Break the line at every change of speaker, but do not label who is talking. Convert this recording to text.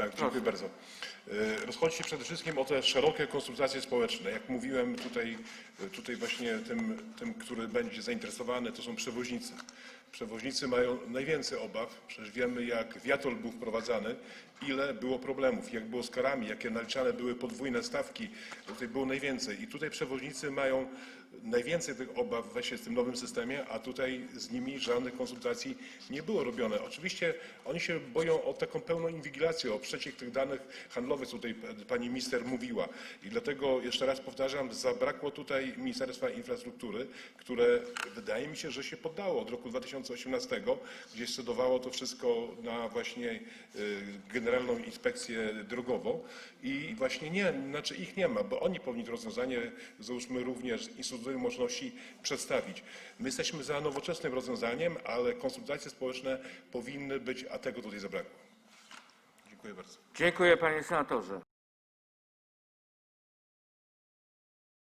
Tak, dziękuję bardzo. E, Rozchodzi się przede wszystkim o te szerokie konsultacje społeczne. Jak mówiłem tutaj, e, tutaj właśnie tym, tym, który będzie zainteresowany, to są przewoźnicy. Przewoźnicy mają najwięcej obaw. Przecież wiemy, jak wiatol był wprowadzany, ile było problemów, jak było z karami, jakie naliczane były podwójne stawki. Tutaj było najwięcej. I tutaj przewoźnicy mają najwięcej tych obaw właśnie z tym nowym systemie, a tutaj z nimi żadnych konsultacji nie było robione. Oczywiście oni się boją o taką pełną inwigilację, o przeciek tych danych handlowych, tutaj pani minister mówiła. I dlatego jeszcze raz powtarzam, zabrakło tutaj Ministerstwa Infrastruktury, które wydaje mi się, że się poddało od roku 2018, gdzie scedowało to wszystko na właśnie y, Generalną Inspekcję Drogową i właśnie nie, znaczy ich nie ma, bo oni powinni to rozwiązanie, załóżmy również Instytutowi Możliwości przedstawić. My jesteśmy za nowoczesnym rozwiązaniem, ale konsultacje społeczne powinny być, a tego tutaj zabrakło. Dziękuję bardzo.
Dziękuję panie senatorze.